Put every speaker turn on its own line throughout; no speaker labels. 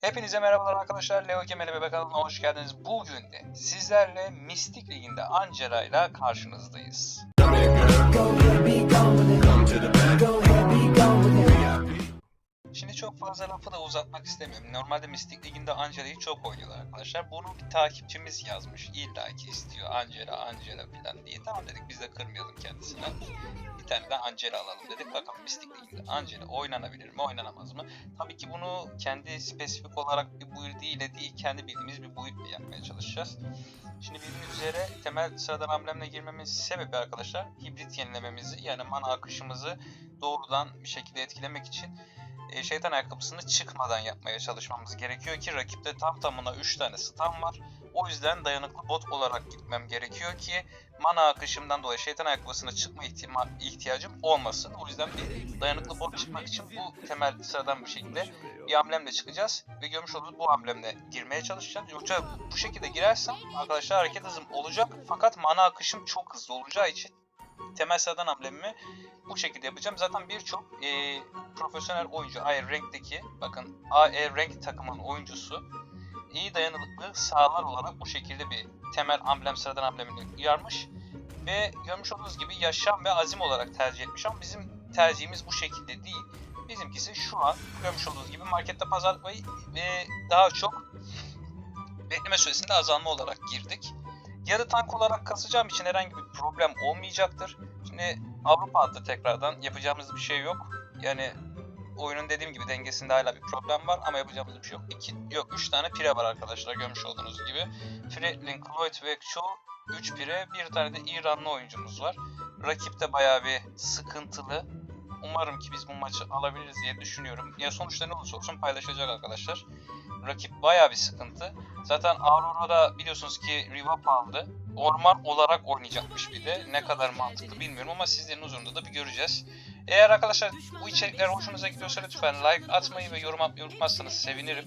Hepinize merhabalar arkadaşlar. Leo Kemal'e Bebek kanalına hoş geldiniz. Bugün de sizlerle Mistik Ligi'nde Angela ile karşınızdayız. Şimdi çok fazla lafı da uzatmak istemiyorum. Normalde Mistik Ligi'nde Angela'yı çok oynuyorlar arkadaşlar. Bunu bir takipçimiz yazmış. İlla ki istiyor Angela, Angela falan diye. Tamam dedik biz de kırmayalım kendisine. Bir tane de Angela alalım dedik. Bakalım Mistik Ligi'nde Angela oynanabilir mi, oynanamaz mı? Tabii ki bunu kendi spesifik olarak bir build ile değil, kendi bildiğimiz bir build ile yapmaya çalışacağız. Şimdi bildiğiniz üzere temel sıradan amblemle girmemin sebebi arkadaşlar hibrit yenilememizi yani mana akışımızı doğrudan bir şekilde etkilemek için şeytan ayakkabısını çıkmadan yapmaya çalışmamız gerekiyor ki rakipte tam tamına 3 tane stun var. O yüzden dayanıklı bot olarak gitmem gerekiyor ki mana akışımdan dolayı şeytan ayakkabısına çıkma ihtima- ihtiyacım olmasın. O yüzden bir dayanıklı bot çıkmak için bu temel sıradan bir şekilde bir amblemle çıkacağız ve görmüş olduğunuz bu amblemle girmeye çalışacağız. Yoksa bu şekilde girersem arkadaşlar hareket hızım olacak fakat mana akışım çok hızlı olacağı için temel sıradan amblemimi bu şekilde yapacağım. Zaten birçok e, profesyonel oyuncu AR Rank'teki bakın AR Rank takımın oyuncusu iyi dayanıklı sahalar olarak bu şekilde bir temel amblem sıradan amblemini uyarmış ve görmüş olduğunuz gibi yaşam ve azim olarak tercih etmiş ama bizim tercihimiz bu şekilde değil. Bizimkisi şu an görmüş olduğunuz gibi markette pazarlamayı ve daha çok bekleme süresinde azalma olarak girdik. Yarı tank olarak kasacağım için herhangi bir problem olmayacaktır. Şimdi Avrupa adlı tekrardan yapacağımız bir şey yok. Yani oyunun dediğim gibi dengesinde hala bir problem var ama yapacağımız bir şey yok. İki, yok 3 tane pire var arkadaşlar görmüş olduğunuz gibi. Fretlin, Cloyd ve Cho 3 pire, bir tane de İranlı oyuncumuz var. Rakip de bayağı bir sıkıntılı. Umarım ki biz bu maçı alabiliriz diye düşünüyorum. Ya sonuçta ne olursa olsun paylaşacak arkadaşlar. Rakip bayağı bir sıkıntı. Zaten Aurora'da biliyorsunuz ki Rivap aldı. Orman olarak oynayacakmış bir de. Ne kadar mantıklı bilmiyorum ama sizlerin huzurunda da bir göreceğiz. Eğer arkadaşlar bu içerikler hoşunuza gidiyorsa lütfen like atmayı ve yorum atmayı unutmazsanız sevinirim.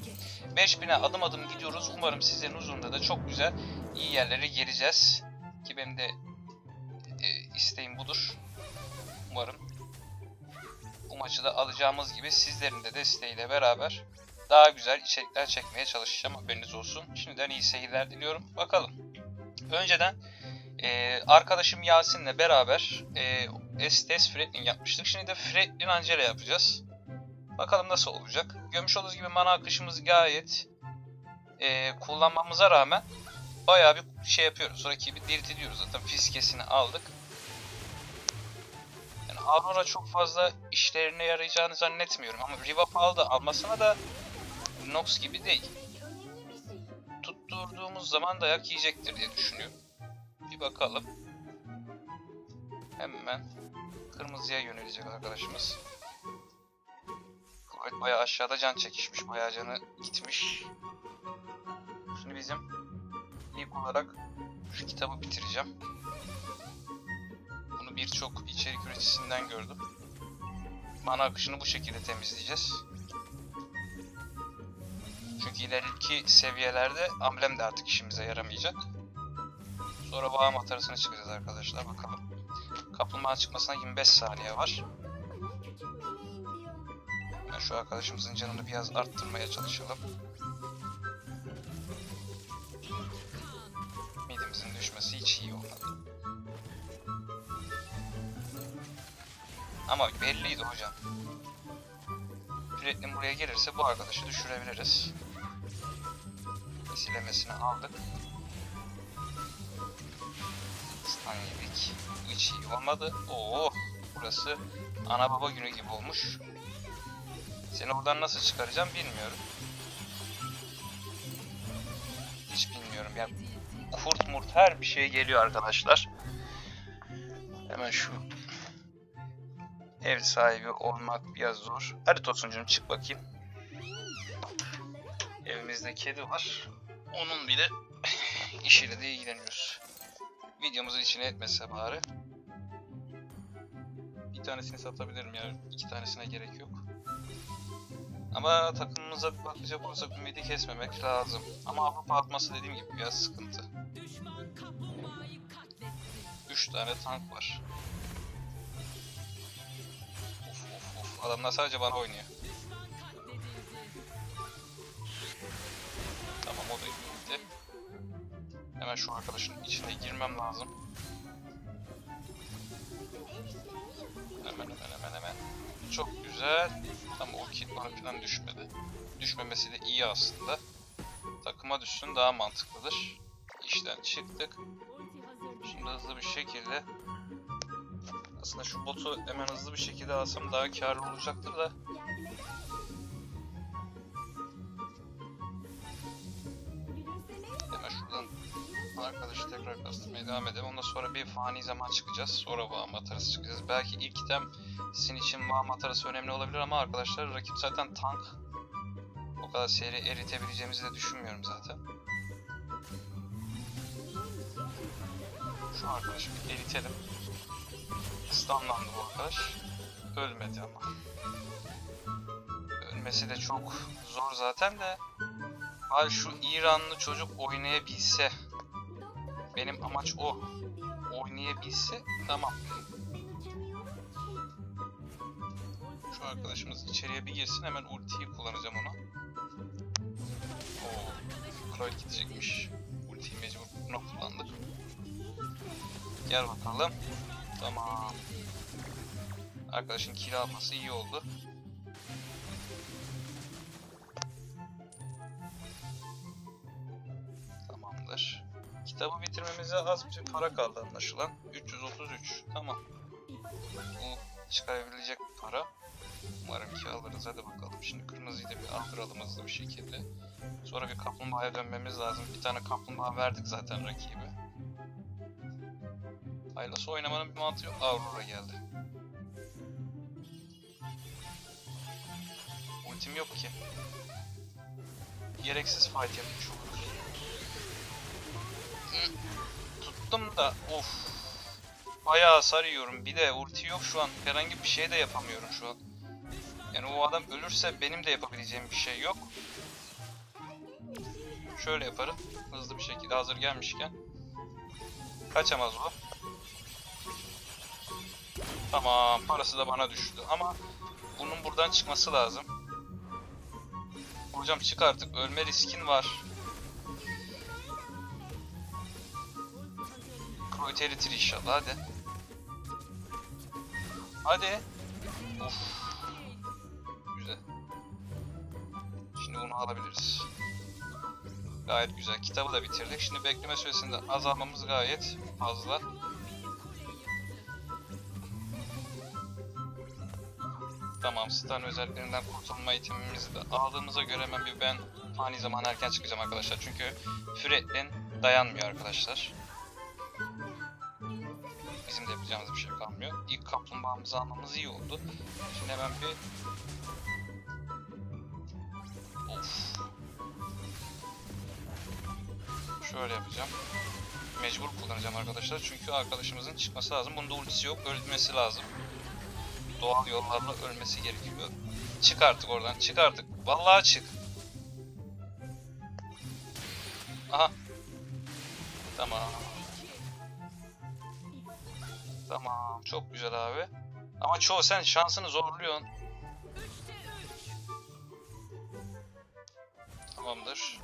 5000'e adım adım gidiyoruz. Umarım sizlerin huzurunda da çok güzel iyi yerlere geleceğiz. Ki benim de e, isteğim budur. Umarım bu maçı da alacağımız gibi sizlerin de desteğiyle beraber daha güzel içerikler çekmeye çalışacağım haberiniz olsun. Şimdiden iyi seyirler diliyorum. Bakalım. Önceden e, arkadaşım Yasin'le beraber e, Estes Fretlin yapmıştık. Şimdi de Fretlin Angela yapacağız. Bakalım nasıl olacak. Görmüş olduğunuz gibi mana akışımız gayet e, kullanmamıza rağmen bayağı bir şey yapıyoruz. Rakibi dirt ediyoruz zaten. Fiskesini aldık. Yani Aurora çok fazla işlerine yarayacağını zannetmiyorum. Ama Rivap aldı. Almasına da Nox gibi değil. Tutturduğumuz zaman dayak yiyecektir diye düşünüyorum. Bir bakalım. Hemen kırmızıya yönelecek arkadaşımız. Evet bayağı aşağıda can çekişmiş. Bayağı canı gitmiş. Şimdi bizim ilk olarak şu kitabı bitireceğim. Bunu birçok içerik üreticisinden gördüm. Mana akışını bu şekilde temizleyeceğiz. Çünkü ileriki seviyelerde amblem de artık işimize yaramayacak. Sonra bağım atarısına çıkacağız arkadaşlar bakalım. Kaplumbağa çıkmasına 25 saniye var. Ben şu arkadaşımızın canını biraz arttırmaya çalışalım. Midemizin düşmesi hiç iyi olmadı. Ama belliydi hocam. Fretlin buraya gelirse bu arkadaşı düşürebiliriz. Silemesini aldık. Bu hiç iyi olmadı. Oo, burası ana baba günü gibi olmuş. Seni buradan nasıl çıkaracağım bilmiyorum. Hiç bilmiyorum ya. Kurt murt her bir şey geliyor arkadaşlar. Hemen şu ev sahibi olmak biraz zor. Hadi Tosuncuğum çık bakayım. Evimizde kedi var. Onun bile işiyle de ilgileniyoruz. Videomuzun içine etmese bari. Bir tanesini satabilirim yani iki tanesine gerek yok. Ama takımımıza bir bakacak olursak ümidi kesmemek lazım. Ama Avrupa atması dediğim gibi biraz sıkıntı. 3 tane tank var. Of of of adamlar sadece bana oynuyor. Şu arkadaşın içine girmem lazım. Hemen hemen hemen hemen. Çok güzel. Tam o kit bana falan düşmedi. Düşmemesi de iyi aslında. Takıma düşsün daha mantıklıdır. İşten çıktık. Şimdi hızlı bir şekilde aslında şu botu hemen hızlı bir şekilde alsam daha karlı olacaktır da arkadaşı tekrar kastırmaya devam edelim. Ondan sonra bir fani zaman çıkacağız. Sonra Vaha Matarası çıkacağız. Belki ilk item sizin için Vaha Matarası önemli olabilir ama arkadaşlar rakip zaten tank. O kadar seri eritebileceğimizi de düşünmüyorum zaten. Şu arkadaşı bir eritelim. Stunlandı bu arkadaş. Ölmedi ama. Ölmesi de çok zor zaten de. Hal şu İranlı çocuk oynayabilse. Benim amaç o. Oynayabilse tamam. Şu arkadaşımız içeriye bir girsin hemen ultiyi kullanacağım ona. Oo, Kroid gidecekmiş. Ultiyi mecbur buna kullandık. Gel bakalım. Tamam. Arkadaşın kill alması iyi oldu. Kitabı bitirmemize az bir para kaldı anlaşılan. 333. Tamam. Bu çıkarabilecek para. Umarım ki alırız. Hadi bakalım. Şimdi kırmızıyı da bir aldıralım hızlı bir şekilde. Sonra bir kaplumbağaya dönmemiz lazım. Bir tane kaplumbağa verdik zaten rakibe. Haylası oynamanın bir mantığı yok. Aurora geldi. Ultim yok ki. Gereksiz fight yapmış oluruz. Tuttum da of. Bayağı hasar yiyorum. Bir de ulti yok şu an. Herhangi bir şey de yapamıyorum şu an. Yani o adam ölürse benim de yapabileceğim bir şey yok. Şöyle yaparım. Hızlı bir şekilde hazır gelmişken. Kaçamaz o. Tamam parası da bana düştü ama bunun buradan çıkması lazım. Hocam çık artık ölme riskin var. Kroid eritir inşallah hadi. Hadi. Of. Güzel. Şimdi bunu alabiliriz. Gayet güzel. Kitabı da bitirdik. Şimdi bekleme süresinde azalmamız gayet fazla. Tamam, stun özelliklerinden kurtulma itemimizi de aldığımıza göre hemen bir ben fani zaman erken çıkacağım arkadaşlar. Çünkü Fred'in dayanmıyor arkadaşlar. Bizim de yapacağımız bir şey kalmıyor. İlk kaplumbağamızı almamız iyi oldu. Şimdi hemen bir... Of. Şöyle yapacağım. Mecbur kullanacağım arkadaşlar. Çünkü arkadaşımızın çıkması lazım. Bunda ultisi yok. Ölmesi lazım doğal yollarla ölmesi gerekiyor. Çık artık oradan, çık artık. Vallahi çık. Aha. Tamam. Tamam, çok güzel abi. Ama çoğu sen şansını zorluyorsun. Tamamdır.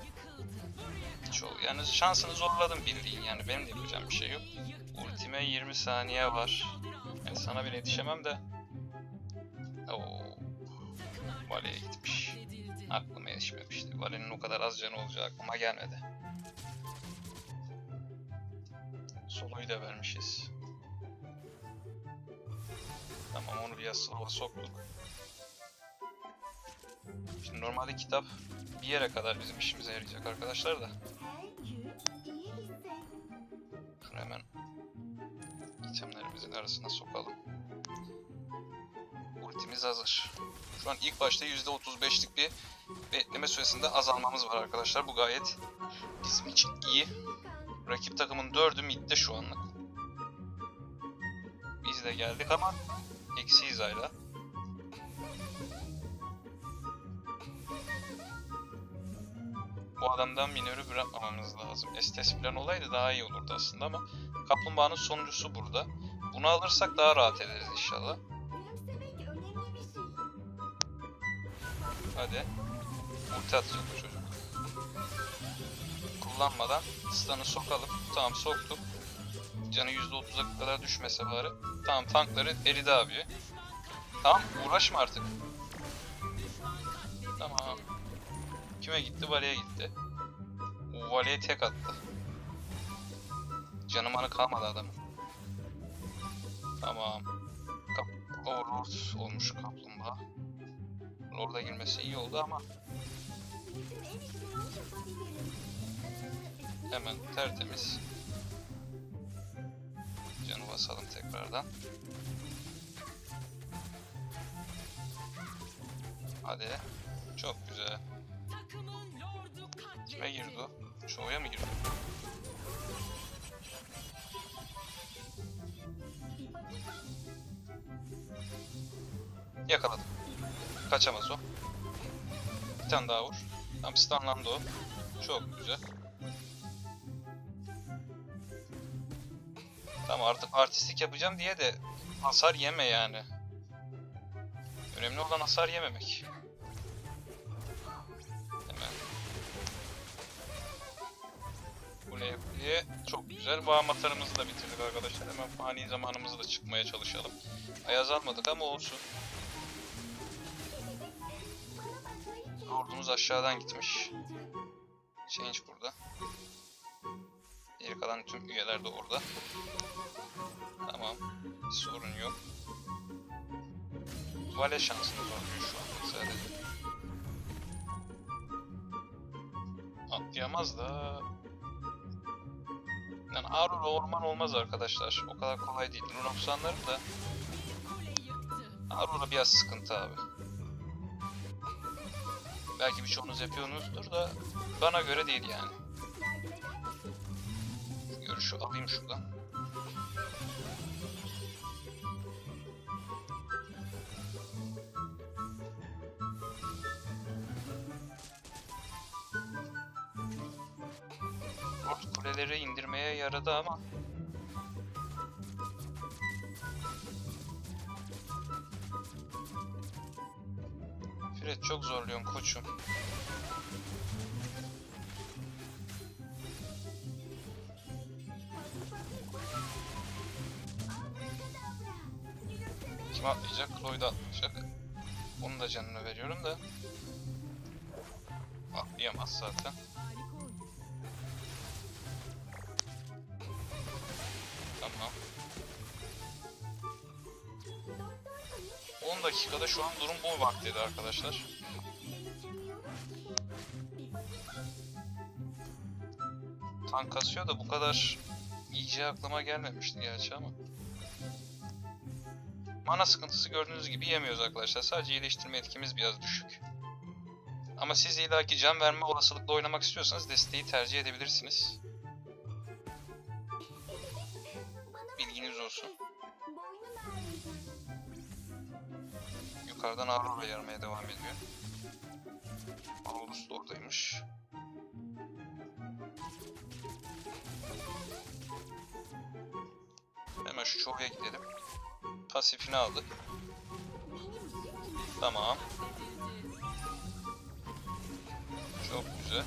Çoğu yani şansını zorladım bildiğin yani benim de yapacağım bir şey yok. Ultime 20 saniye var. Yani sana bile yetişemem de. Oo. Vale'ye gitmiş. Aklıma yetişmemişti. Vale'nin o kadar az canı olacağı aklıma gelmedi. Solo'yu da vermişiz. Tamam onu biraz slow'a soktuk. Şimdi normalde kitap bir yere kadar bizim işimize yarayacak arkadaşlar da. Şunu hemen itemlerimizin arasına sokalım. Ultimiz hazır. Şu an ilk başta %35'lik bir bekleme süresinde azalmamız var arkadaşlar. Bu gayet bizim için iyi. Rakip takımın 4'ü midde şu anlık. Biz de geldik ama eksiyiz hala. Bu adamdan minörü bırakmamamız lazım. Estes falan olaydı daha iyi olurdu aslında ama Kaplumbağanın sonuncusu burada. Bunu alırsak daha rahat ederiz inşallah. Hadi. Ulti atacak çocuk. kullanmadan stun'ı sokalım. Tamam soktuk. Canı %30'a kadar düşmese bari. Tamam tankları eridi abi. Tamam uğraşma artık. Tamam. Kime gitti? Vali'ye gitti. O Vali'ye tek attı. Canı manı kalmadı adamın. Tamam. Kap o Lord olmuş kaplumbağa. Lord'a girmesi iyi oldu ama hemen tertemiz. Basalım tekrardan. Hadi. Çok güzel. Kime girdi o? Çoğuya mı girdi? Yakaladım. Kaçamaz o. Bir tane daha vur. Tam stunlandı o. Çok güzel. Tamam artık artistik yapacağım diye de hasar yeme yani. Önemli olan hasar yememek. Hemen. Kuleye kuleye. Çok güzel. Bağım atarımızı da bitirdik arkadaşlar. Hemen fani zamanımızı da çıkmaya çalışalım. Ayaz almadık ama olsun. Ordumuz aşağıdan gitmiş. Change burada. Geri kalan tüm üyeler de orada. Tamam. Sorun yok. Vale şansını zorluyor şu an sadece. Atlayamaz da... Yani Aurora orman olmaz arkadaşlar. O kadar kolay değil. Lunoxanların da... Aurora biraz sıkıntı abi. Belki birçoğunuz yapıyorsunuzdur da bana göre değil yani. Görüşü alayım şuradan. Lord kuleleri indirmeye yaradı ama Fred çok zorluyorsun koçum. Kim atlayacak? Lloyd atlayacak. Onun da canını veriyorum da. Atlayamaz zaten. Tamam. 10 dakikada şu an durum bu vaktiydi arkadaşlar. Tank kasıyor da bu kadar iyice aklıma gelmemişti gerçi ama. Mana sıkıntısı gördüğünüz gibi yemiyoruz arkadaşlar. Sadece iyileştirme etkimiz biraz düşük. Ama siz illaki can verme olasılıkla oynamak istiyorsanız desteği tercih edebilirsiniz. Bilginiz olsun. Yukarıdan Aurora yarmaya devam ediyor. Aulus da oradaymış. Hemen şu çoğuya gidelim. Pasifini aldık. Tamam. Çok güzel.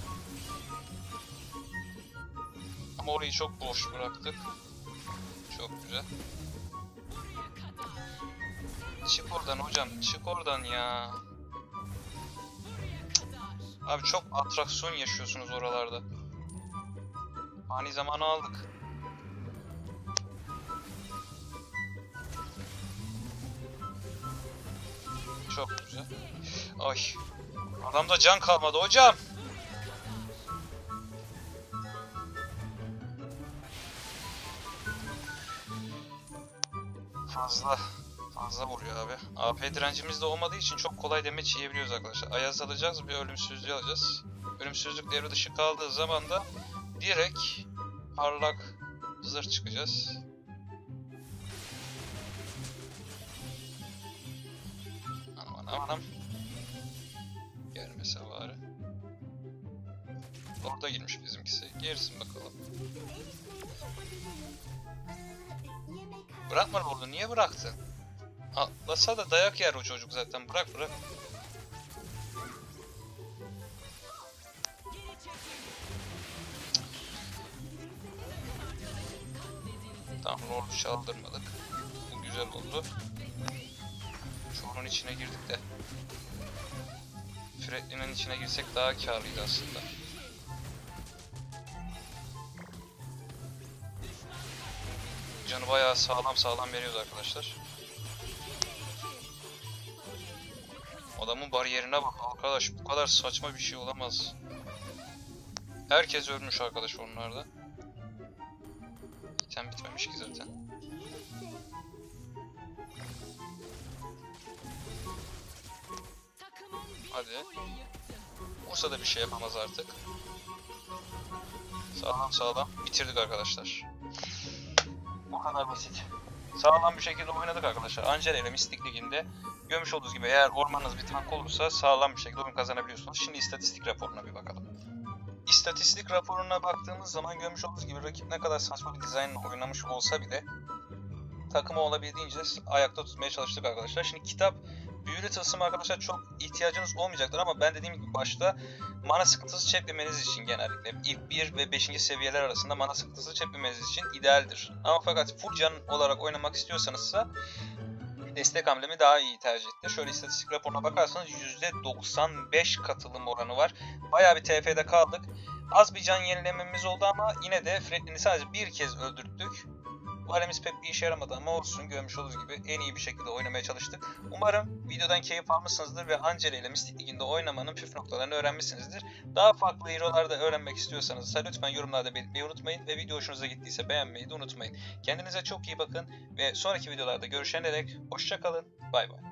Ama orayı çok boş bıraktık. Çok güzel. Çık oradan hocam, çık oradan ya. Abi çok atraksiyon yaşıyorsunuz oralarda. Ani zamanı aldık. Güzel. Ay. Adamda can kalmadı hocam. Fazla. Fazla vuruyor abi. AP direncimiz de olmadığı için çok kolay demeç yiyebiliyoruz arkadaşlar. Ayaz alacağız bir ölümsüzlüğü alacağız. Ölümsüzlük devre dışı kaldığı zaman da direkt parlak zırh çıkacağız. Anam. Gelmese bari. Orada girmiş bizimkisi. Gersin bakalım. Bırakma orada. Niye bıraktın? Atlasa da dayak yer o çocuk zaten. Bırak bırak. Tamam lordu çaldırmadık. Bu güzel oldu. Çoğunun içine girdik de. Freddy'nin içine girsek daha karlıydı aslında. Canı bayağı sağlam sağlam veriyordu arkadaşlar. Adamın bariyerine bak arkadaş bu kadar saçma bir şey olamaz. Herkes ölmüş arkadaş onlarda. İtem bitmemiş ki zaten. Hadi. Ursa da bir şey yapamaz artık. Sağlam sağlam bitirdik arkadaşlar. Bu kadar basit. Sağlam bir şekilde oynadık arkadaşlar. Angela ile Mystic Ligi'nde görmüş olduğunuz gibi eğer ormanınız bir tank olursa sağlam bir şekilde oyun kazanabiliyorsunuz. Şimdi istatistik raporuna bir bakalım. İstatistik raporuna baktığımız zaman görmüş olduğunuz gibi rakip ne kadar saçma bir dizaynla oynamış olsa bile takımı olabildiğince ayakta tutmaya çalıştık arkadaşlar. Şimdi kitap büyülü tılsım arkadaşlar çok ihtiyacınız olmayacaktır ama ben dediğim gibi başta mana sıkıntısı çekmemeniz için genellikle ilk 1 ve 5. seviyeler arasında mana sıkıntısı çekmemeniz için idealdir. Ama fakat full can olarak oynamak istiyorsanızsa destek hamlemi daha iyi tercih etti. Şöyle istatistik raporuna bakarsanız %95 katılım oranı var. Bayağı bir TF'de kaldık. Az bir can yenilememiz oldu ama yine de Fredlin'i sadece bir kez öldürttük. Bu pek bir işe yaramadı ama olsun görmüş olduğunuz gibi en iyi bir şekilde oynamaya çalıştık. Umarım videodan keyif almışsınızdır ve Angela ile Mystic Ligi'nde oynamanın püf noktalarını öğrenmişsinizdir. Daha farklı hero'larda öğrenmek istiyorsanız ise lütfen yorumlarda belirtmeyi unutmayın ve video hoşunuza gittiyse beğenmeyi de unutmayın. Kendinize çok iyi bakın ve sonraki videolarda görüşene dek hoşçakalın. Bay bay.